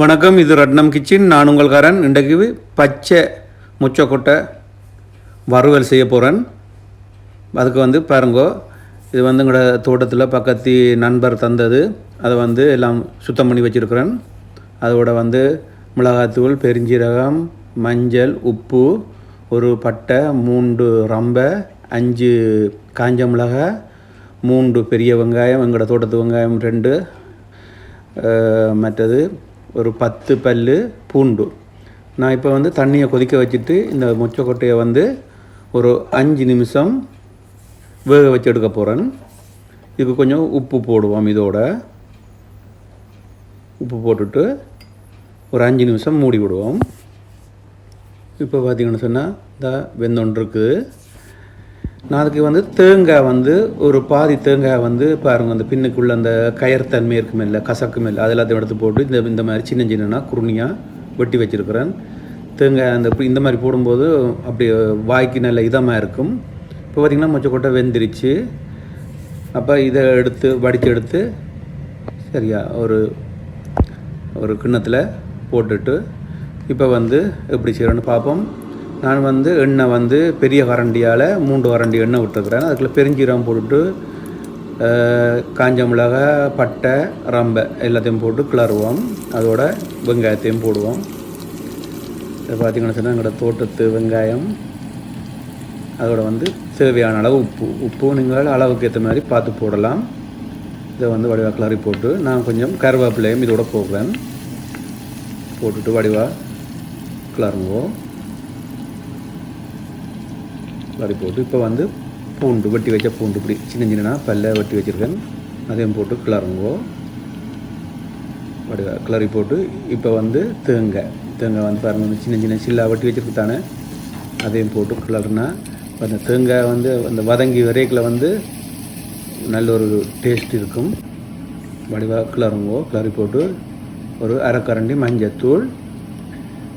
வணக்கம் இது ரட்னம் கிச்சன். நான் உங்கள்காரன் இன்றைக்கு பச்சை முச்சக்கொட்டை வறுவல் செய்ய போகிறேன் அதுக்கு வந்து பாருங்கோ இது வந்து எங்களோட தோட்டத்தில் பக்கத்து நண்பர் தந்தது. அதை வந்து எல்லாம் சுத்தம் பண்ணி வச்சுருக்கிறேன். அதோட வந்து மிளகாத்தூள் பெருஞ்சீரகம் மஞ்சள் உப்பு ஒரு பட்டை மூன்று ரம்பை அஞ்சு காஞ்ச மிளகாய் மூன்று பெரிய வெங்காயம் எங்களோட தோட்டத்து வெங்காயம் ரெண்டு மற்றது ஒரு பத்து பல் பூண்டு. நான் இப்போ வந்து தண்ணியை கொதிக்க வச்சுட்டு இந்த மொச்சக்கொட்டையை வந்து ஒரு அஞ்சு நிமிஷம் வேக வச்சு எடுக்க போகிறேன் இதுக்கு கொஞ்சம் உப்பு போடுவோம் இதோட. உப்பு போட்டுட்டு ஒரு அஞ்சு நிமிஷம் மூடி விடுவோம். இப்போ பார்த்திங்கன்னு சொன்னால் இந்த வெந்தொன்று இருக்குது நான் அதுக்கு வந்து தேங்காய் வந்து ஒரு பாதி தேங்காய் வந்து பாருங்க அந்த பின்னுக்குள்ளே அந்த கயர்த்தன்மை இருக்கும் இல்லை கசக்கும் இல்லை அதெல்லாத்தையும் எடுத்து போட்டு இந்த இந்த மாதிரி சின்ன சின்னனா குருணியாக வெட்டி வச்சிருக்கிறேன். தேங்காய் அந்த இந்த மாதிரி போடும்போது அப்படி வாய்க்கு நல்ல இதமாக இருக்கும். இப்போ பார்த்திங்கன்னா மொச்சக்கொட்டை வெந்திருச்சு. அப்போ இதை எடுத்து வடித்து எடுத்து சரியா ஒரு ஒரு கிண்ணத்தில் போட்டுட்டு இப்போ வந்து எப்படி செய்கிறோன்னு பார்ப்போம் நான் வந்து எண்ணெய் வந்து பெரிய கரண்டியால் மூன்று கரண்டி எண்ணெய் விட்டுருக்குறேன். அதுக்குள்ள பெருஞ்சீரம் போட்டுட்டு காஞ்ச மிளகாய் பட்டை ரம்பை எல்லாத்தையும் போட்டு கிளறுவோம். அதோட வெங்காயத்தையும் போடுவோம். இதை பார்த்திங்கன்னா சொன்னால் எங்களோட தோட்டத்து வெங்காயம். அதோட வந்து தேவையான அளவு உப்பு. உப்பு நீங்கள் அளவுக்கு ஏற்ற மாதிரி பார்த்து போடலாம். இதை வந்து வடிவா கிளறி போட்டு நான் கொஞ்சம் கருவேப்பிலையும் இதோட போடுவேன் போட்டுட்டு வடிவா கிளறுவோம். கிளறி போட்டு இப்போ வந்து பூண்டு வெட்டி வச்ச பூண்டு இப்படி சின்ன சின்னனா பல்ல வெட்டி வச்சுருக்கேன். அதையும் போட்டு கிளறுங்கோ வடிவா கிளறி போட்டு இப்போ வந்து தேங்காய் தேங்காய் வந்து பாருங்க சின்ன சின்ன சில்லா வெட்டி வச்சுருக்கு தானே? அதையும் போட்டு கிளறுனா அந்த தேங்காய் வந்து அந்த வதங்கி வரைக்கில் வந்து நல்ல ஒரு டேஸ்ட் இருக்கும். வடிவாக கிளறுங்கோ கிளறி போட்டு ஒரு அரைக்கரண்டி மஞ்சத்தூள்.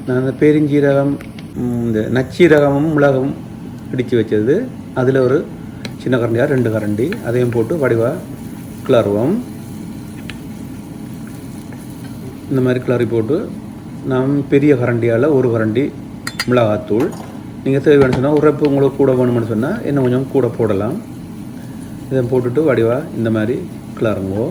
நான் அந்த பெருஞ்சீரகம் இந்த நச்சீரகமும் மிளகும் இடித்து வச்சது அதில் ஒரு சின்ன கரண்டியாக ரெண்டு கரண்டி. அதையும் போட்டு வடிவாக கிளறுவோம். இந்த மாதிரி கிளறி போட்டு நாம் பெரிய கரண்டியால் ஒரு கரண்டி மிளகாத்தூள். நீங்கள் தேவையான சொன்னால் உரப்பு உங்களுக்கு கூட வேணும்னு சொன்னால் இன்னும் கொஞ்சம் கூட போடலாம். இதை போட்டுட்டு வடிவா இந்த மாதிரி கிளறுங்கோ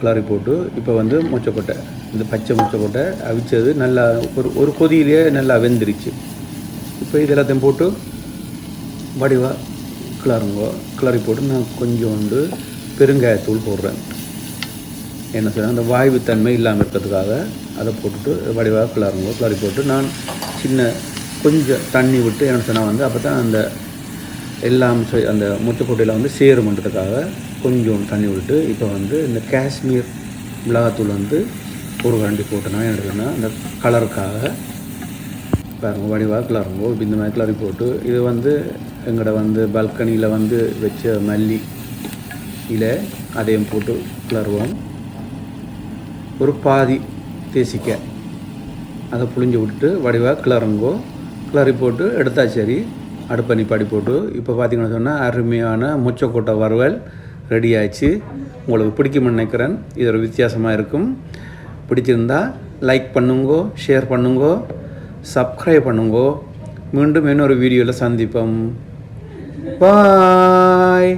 கிளறி போட்டு இப்போ வந்து மொச்சக்கொட்டை. இந்த பச்சை மொச்சக்கொட்டை அவிச்சது நல்லா ஒரு ஒரு கொதியிலேயே நல்லா வெந்துருச்சு. இப்போ இது எல்லாத்தையும் போட்டு வடிவாக கிளறுங்கோ. கிளறி போட்டு நான் கொஞ்சோண்டு பெருங்காயத்தூள் போடுறேன். என்ன சொன்னால் அந்த வாய்வுத்தன்மை இல்லாமல் இருக்கிறதுக்காக அதை போட்டுட்டு வடிவாக கிளறுங்கோ. கிளறி போட்டு நான் சின்ன கொஞ்சம் தண்ணி விட்டு என்ன சொன்னால் வந்து அப்போ தான் அந்த எல்லாம் அந்த முத்துக்கொட்டையில் வந்து சேருமன்றதுக்காக கொஞ்சம் தண்ணி விட்டு இப்போ வந்து இந்த காஷ்மீர் மிளகாத்தூள் வந்து ஒரு கரண்டி போட்டேன்னா என்னதுன்னா அந்த கலருக்காக பாருங்கள் வடிவாக கிளறுங்கோ இந்த மாதிரி கிளறி போட்டு இது வந்து எங்களோட வந்து பால்கனியில் வந்து வச்ச மல்லி இலை அதையும் போட்டு கிளறுவோம் ஒரு பாதி தேசிக்க அதை புளிஞ்சு விட்டுட்டு வடிவாக கிளறுங்கோ கிளறி போட்டு எடுத்தா சரி. அடுப்பை நிப்பாடி போட்டு இப்போ பார்த்தீங்கன்னு சொன்னால் அருமையான முச்சக்கொட்டை வறுவல் ரெடி ஆயிடுச்சு. உங்களுக்கு பிடிக்கும்னு நினைக்கிறேன். இது ஒரு வித்தியாசமாக இருக்கும். பிடிச்சிருந்தா லைக் பண்ணுங்கோ ஷேர் பண்ணுங்கோ. சப்ஸ்கிரைப் பண்ணுங்கோ. மீண்டும் இன்னொரு வீடியோவில் சந்திப்போம். பாய்